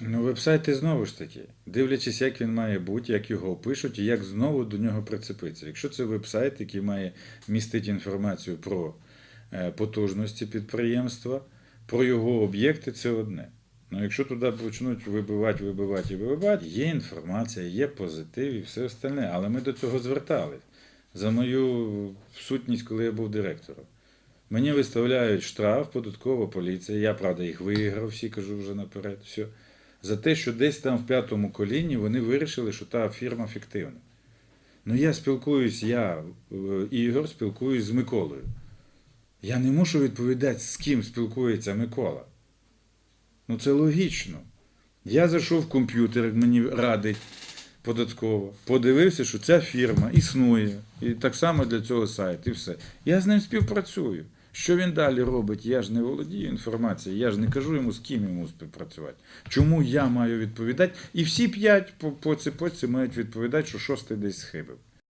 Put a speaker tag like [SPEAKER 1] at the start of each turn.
[SPEAKER 1] Ну, веб-сайти знову ж таки, дивлячись, як він має бути, як його опишуть і як знову до нього прицепитися. Якщо це веб-сайт, який має містити інформацію про е, потужності підприємства, про його об'єкти, це одне. Ну, якщо туди почнуть вибивати, вибивати і вибивати, є інформація, є позитив і все остальне. Але ми до цього звертались. За мою сутність, коли я був директором. Мені виставляють штраф, податкова поліція. Я, правда, їх виграв, всі кажу вже наперед. Все. За те, що десь там в п'ятому коліні вони вирішили, що та фірма фіктивна. Ну, я спілкуюсь, я, е, Ігор, спілкуюсь з Миколою. Я не мушу відповідати, з ким спілкується Микола. Ну, це логічно. Я зайшов в комп'ютер, мені радить податково, подивився, що ця фірма існує. І так само для цього сайт, і все. Я з ним співпрацюю. Що він далі робить? Я ж не володію інформацією, я ж не кажу йому, з ким йому співпрацювати. Чому я маю відповідати? І всі п'ять по, по цепочці мають відповідати, що шостий десь схибив.